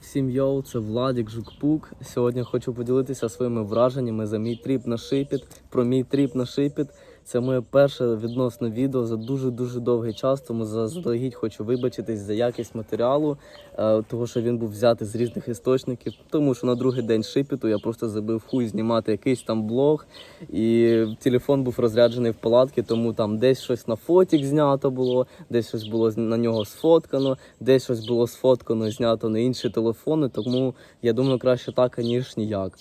Всім йоу, це Владік Жукпук. Сьогодні хочу поділитися своїми враженнями за мій тріп на Шипіт. Про мій тріп на Шипіт. Це моє перше відносне відео за дуже дуже довгий час. Тому заздалегідь хочу вибачитись за якість матеріалу, того що він був взятий з різних істочників. Тому що на другий день Шипіту я просто забив хуй знімати якийсь там блог, і телефон був розряджений в палатки, тому там десь щось на фотік знято було, десь щось було на нього сфоткано, десь щось було сфоткано і знято на інші телефони. Тому я думаю, краще так, ніж ніяк.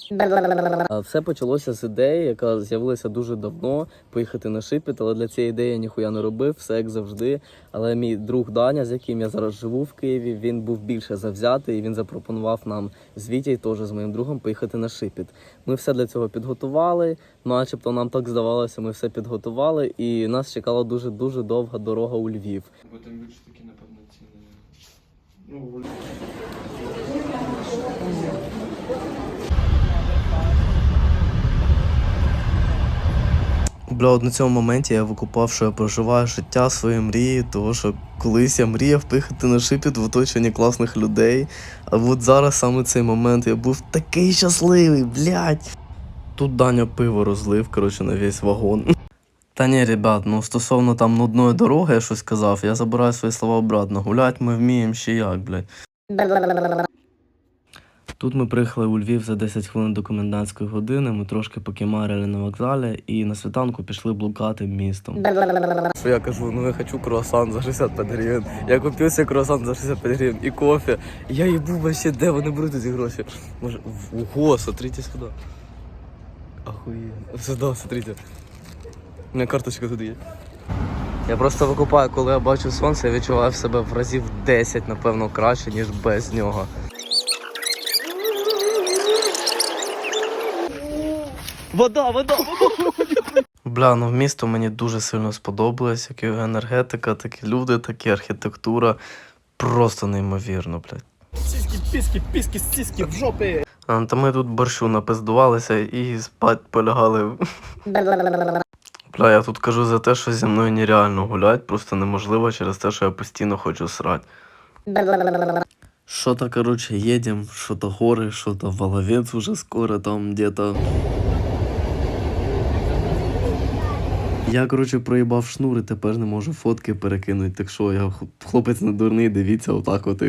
Все почалося з ідеї, яка з'явилася дуже давно. Поїхати на Шипіт, але для цієї ідеї я ніхуя не робив, все як завжди. Але мій друг Даня, з яким я зараз живу в Києві, він був більше завзяти, і він запропонував нам з Вітєю, теж з моїм другом, поїхати на Шипіт. Ми все для цього підготували, начебто нам так здавалося, ми все підготували, і нас чекала дуже дуже довга дорога у Львів. Бо там більше такі, напевно, ціни. Бля, от на цьому моменті я викупав, що я проживаю життя своєї мрії, того що колись я мріяв поїхати на шипіт в оточенні класних людей. А от зараз саме цей момент я був такий щасливий, блядь. Тут Даня пиво розлив, коротше, на весь вагон. Та ні, ребят, ну стосовно там нудної дороги, я щось казав, я забираю свої слова обратно. Гулять ми вміємо ще як, блядь. Тут ми приїхали у Львів за 10 хвилин до комендантської години. Ми трошки покемарили на вокзалі і на світанку пішли блукати містом. Що я кажу, ну я хочу круасан за 65 гривень. Я купив себе круасан за 65 гривень і кофе. Я їбу вообще, де вони беруть ці гроші. Може, ого, смотрите сюди. Охуєнно. Сюди, смотрите. У мене карточка тут є. Я просто викупаю, коли я бачу сонце, я відчуваю в себе в разів 10, напевно, краще, ніж без нього. Вода, вода, вода! Бля, ну місто мені дуже сильно сподобалось, як і енергетика, так і люди, так і архітектура. Просто неймовірно, блядь. Сіськи, піски, піски, сіськи в жопі. А, Та ми тут борщу напиздувалися і спать полягали. Бля, я тут кажу за те, що зі мною нереально гулять, просто неможливо через те, що я постійно хочу срать. Что-то, короче, едем, что-то горы, что-то Воловец уже скоро там где-то. Я, коротше, проїбав шнур і тепер не можу фотки перекинути, так що я хлопець не дурний, дивіться отак от.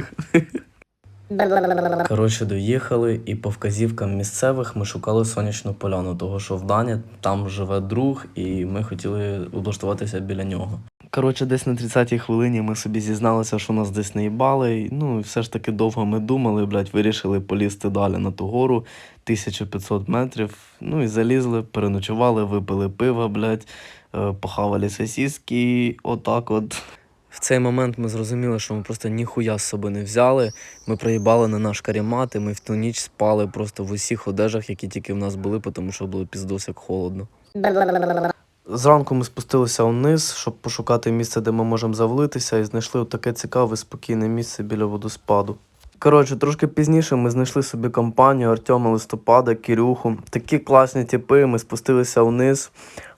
Коротше, доїхали, і по вказівкам місцевих ми шукали сонячну поляну, того що в Дані там живе друг, і ми хотіли облаштуватися біля нього. Коротше, десь на 30-й хвилині ми собі зізналися, що нас десь не їбали. Ну і все ж таки довго ми думали, блядь, вирішили полізти далі на ту гору 1500 метрів. Ну і залізли, переночували, випили пива, блядь, е, похавали сосиски, отак от. В цей момент ми зрозуміли, що ми просто ніхуя з собою не взяли. Ми проїбали на наш карімат, і ми в ту ніч спали просто в усіх одежах, які тільки в нас були, тому що було піздос як холодно. Зранку ми спустилися вниз, щоб пошукати місце, де ми можемо завалитися, і знайшли таке цікаве, спокійне місце біля водоспаду. Коротше, трошки пізніше ми знайшли собі компанію Артема Листопада, Кирюху. Такі класні тіпи. Ми спустилися вниз,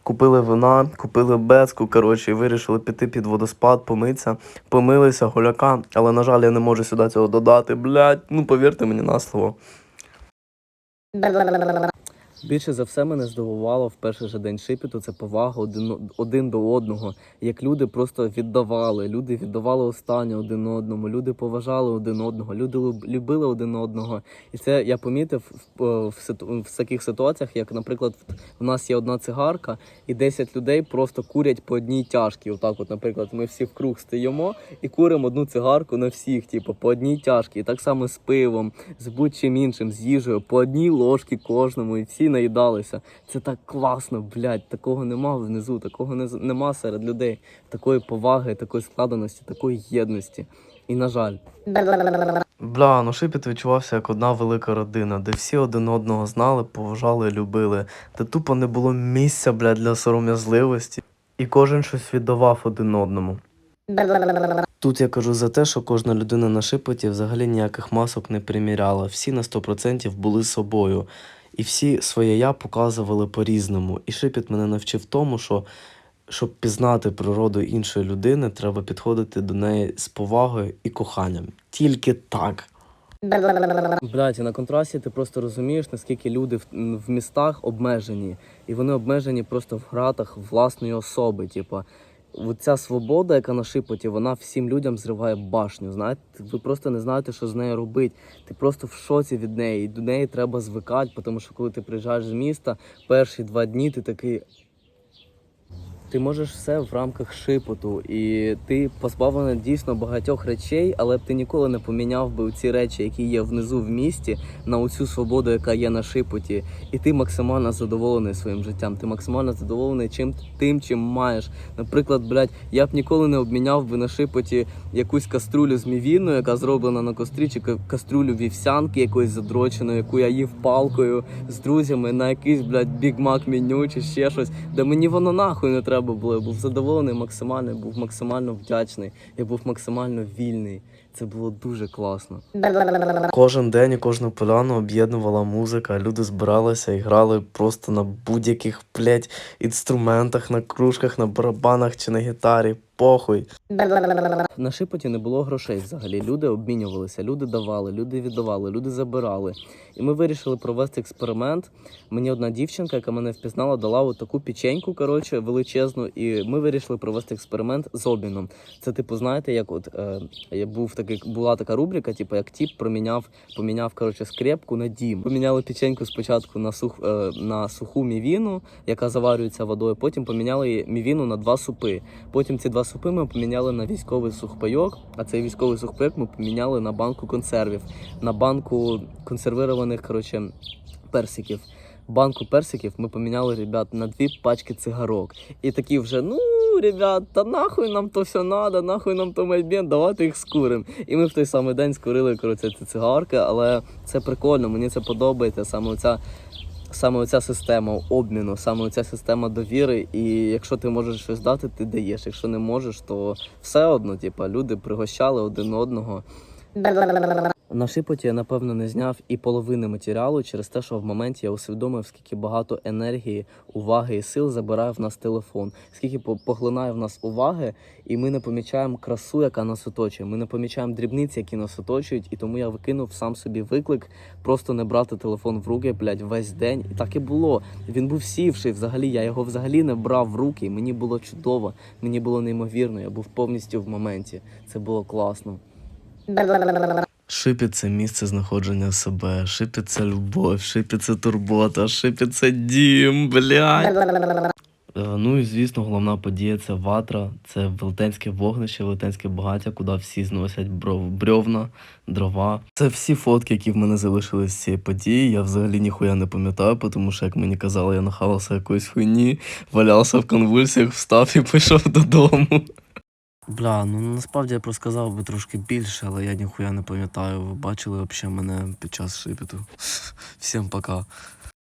купили вина, купили бецку, коротше, і вирішили піти під водоспад, помитися, помилися, голяка. Але, на жаль, я не можу сюди цього додати. Блядь, ну повірте мені на слово. Більше за все мене здивувало в перший же день шипіту це повага один, один до одного. Як люди просто віддавали, люди віддавали останнє один одному, люди поважали один одного, люди люб- любили один одного. І це я помітив в, в, в, в таких ситуаціях, як, наприклад, в нас є одна цигарка, і 10 людей просто курять по одній тяжкі. Отак, от, наприклад, ми всі в круг стоїмо і куримо одну цигарку на всіх, типу, по одній тяжкі. І так само з пивом, з будь-чим іншим, з їжею, по одній ложці кожному, і всі наїдалися. Це так класно, блядь, такого нема внизу, такого не, нема серед людей, такої поваги, такої складеності, такої єдності. І на жаль. Бля, ну шипіт відчувався як одна велика родина, де всі один одного знали, поважали, любили, де тупо не було місця, бля, для сором'язливості, і кожен щось віддавав один одному. Тут я кажу за те, що кожна людина на шипоті взагалі ніяких масок не приміряла. Всі на 100% були собою. І всі своє я показували по-різному. І шипіт мене навчив тому, що щоб пізнати природу іншої людини, треба підходити до неї з повагою і коханням. Тільки так. Блядь, і на контрасті ти просто розумієш, наскільки люди в, в містах обмежені, і вони обмежені просто в гратах власної особи. Типа, ця свобода, яка на шипоті, вона всім людям зриває башню. Знаєте, ви просто не знаєте, що з нею робити. Ти просто в шоці від неї, і до неї треба звикати, тому що коли ти приїжджаєш з міста, перші два дні ти такий. Ти можеш все в рамках шипоту, і ти позбавлений дійсно багатьох речей, але б ти ніколи не поміняв би ці речі, які є внизу в місті, на оцю свободу, яка є на шипоті. І ти максимально задоволений своїм життям. Ти максимально задоволений чим тим, чим маєш. Наприклад, блядь, я б ніколи не обміняв би на шипоті якусь каструлю з мівіною, яка зроблена на кострі, чи каструлю вівсянки якоїсь задроченої, яку я їв палкою з друзями на якийсь, блядь, бігмак меню чи ще щось. Де мені воно нахуй не треба було. Я був задоволений максимально, був максимально вдячний, я був максимально вільний. Це було дуже класно. Кожен день і кожну поляну об'єднувала музика, люди збиралися і грали просто на будь-яких, блядь, інструментах, на кружках, на барабанах чи на гітарі. Похуй. На шипоті не було грошей взагалі. Люди обмінювалися, люди давали, люди віддавали, люди забирали. І ми вирішили провести експеримент. Мені одна дівчинка, яка мене впізнала, дала таку печеньку, коротше, величезну. І ми вирішили провести експеримент з обміном. Це, типу, знаєте, як от е, був такий, була така рубрика, типу, як тіп проміняв, поміняв коротше, скрепку на дім. Поміняли печеньку спочатку на сух е, на суху мівіну, яка заварюється водою. Потім поміняли мівіну на два супи. Потім ці два супи ми поміняли на військовий сухпайок, а цей військовий сухпайок ми поміняли на банку консервів, на банку консервированих коротше, персиків. Банку персиків ми поміняли, ребят, на дві пачки цигарок. І такі вже, ну, ребят, та нахуй нам то все надо, нахуй нам то майбен, давайте їх скурим. І ми в той самий день скурили коротше, ці цигарки, але це прикольно, мені це подобається. Саме оця, саме оця система обміну, саме оця система довіри. І якщо ти можеш щось дати, ти даєш. Якщо не можеш, то все одно, типа, люди пригощали один одного. На шипоті я напевно не зняв і половини матеріалу через те, що в моменті я усвідомив, скільки багато енергії, уваги і сил забирає в нас телефон, скільки по- поглинає в нас уваги, і ми не помічаємо красу, яка нас оточує. Ми не помічаємо дрібниці, які нас оточують. І тому я викинув сам собі виклик просто не брати телефон в руки, блядь, весь день. І так і було. Він був сівший взагалі. Я його взагалі не брав в руки. Мені було чудово, мені було неймовірно. Я був повністю в моменті. Це було класно. Шипіт це місце знаходження себе, шипіт це любов, шипіт це турбота, шипіт це дім, блядь. Е, Ну і звісно, головна подія це ватра, це велетенське вогнище, велетенське багаття, куди всі зносять брьовна, дрова. Це всі фотки, які в мене залишились з цієї події. Я взагалі ніхуя не пам'ятаю, тому що, як мені казали, я нахавався якоїсь хуйні, валявся в конвульсіях, встав і пішов додому. Бля, ну насправді я просказав би трошки більше, але я ніхуя не пам'ятаю. Ви бачили взагалі мене під час шипіту. Всім пока.